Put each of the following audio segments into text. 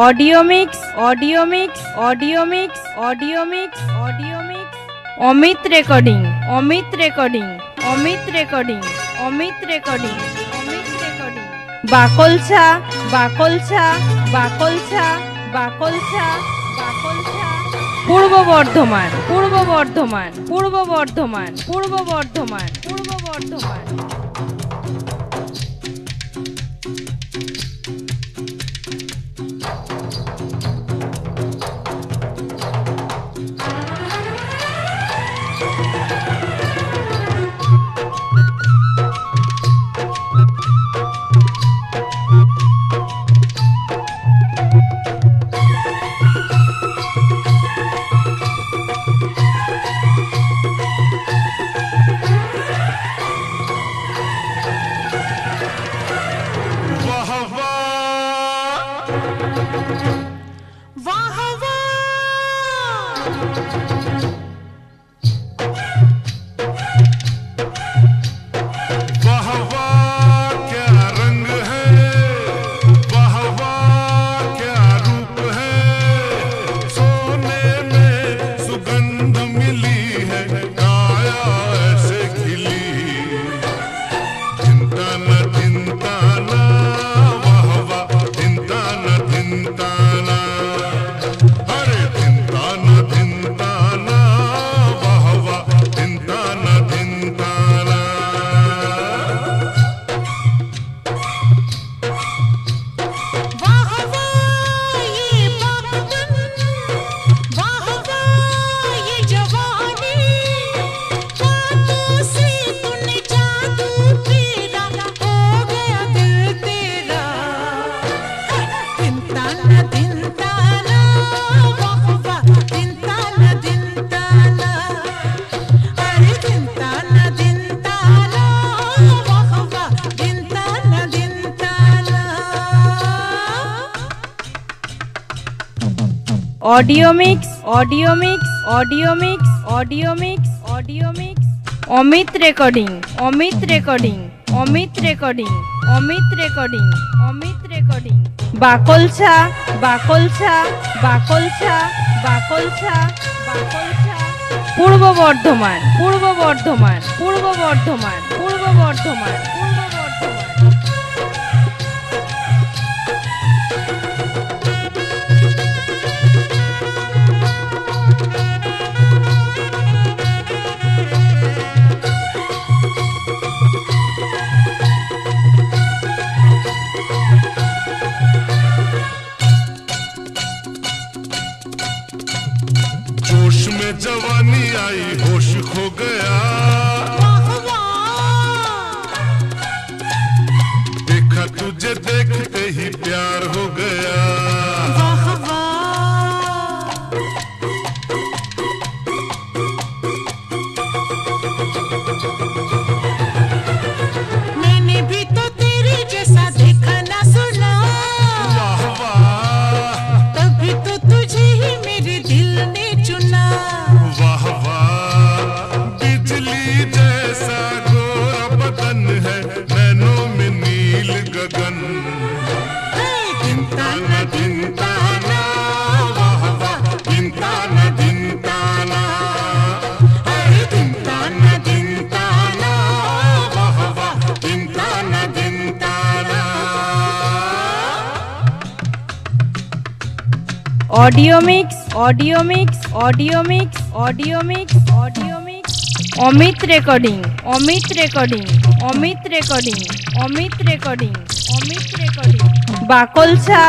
Audio mix audio mix audio mix audio mix audio mix. Amit recording Amit recording Amit recording Amit recording Amit recording. Baklasa বাকলছা বাকলছা বাকলছা বাকলছা। পূর্ব বর্ধমান পূর্ব বর্ধমান পূর্ব বর্ধমান পূর্ব বর্ধমান পূর্ব বর্ধমান। वाह वाह! Audio mix audio mix audio mix audio mix audio mix Amit recording Amit recording Amit recording Amit recording Amit recording Baklasa বাকলছা বাকলছা বাকলছা বাকলছা পূর্ব বর্ধমান পূর্ব বর্ধমান পূর্ব বর্ধমান পূর্ব বর্ধমান পূর্ব आई होश खो गया। Audio mix audio mix audio mix audio mix audio mix Amit recording Amit recording Amit recording Amit recording Amit recording Baklasa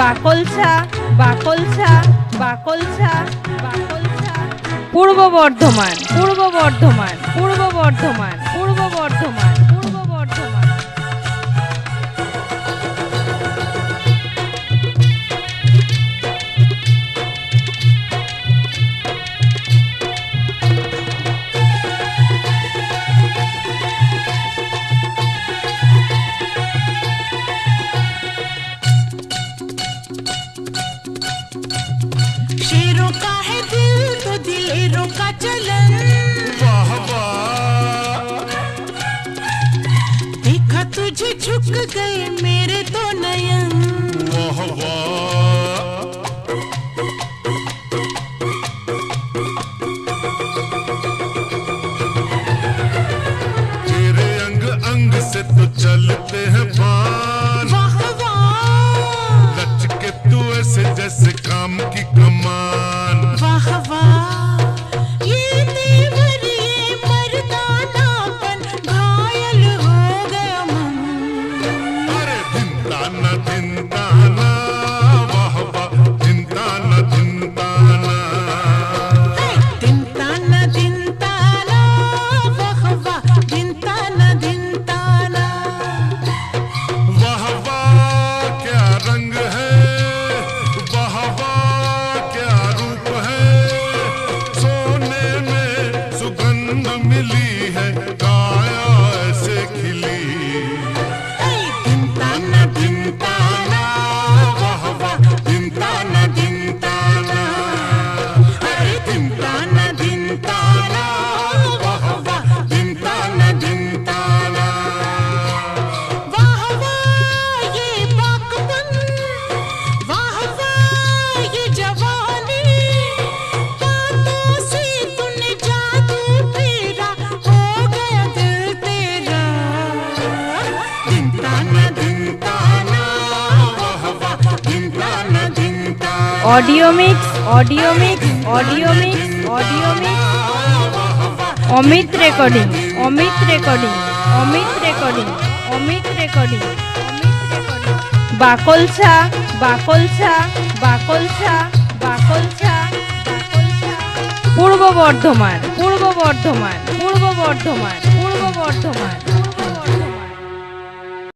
বাকলছা বাকলছা বাকলছা বাকলছা পূর্ব বর্ধমান পূর্ব বর্ধমান পূর্ব বর্ধমান পূর্ব বর্ধমান रोका है दिल तो दिल रोका चलन। वाह वाह। देखा तुझे झुक गए मेरे तो जन्म मिली है। Audio mix audio mix audio mix audio mix Amit recording Amit recording Amit recording Amit recording Baklasa বাকলছা বাকলসা বাকলসা বাকলসা বাকলসা পূর্ব বর্ধমান পূর্ব বর্ধমান পূর্ব বর্ধমান পূর্ব বর্ধমান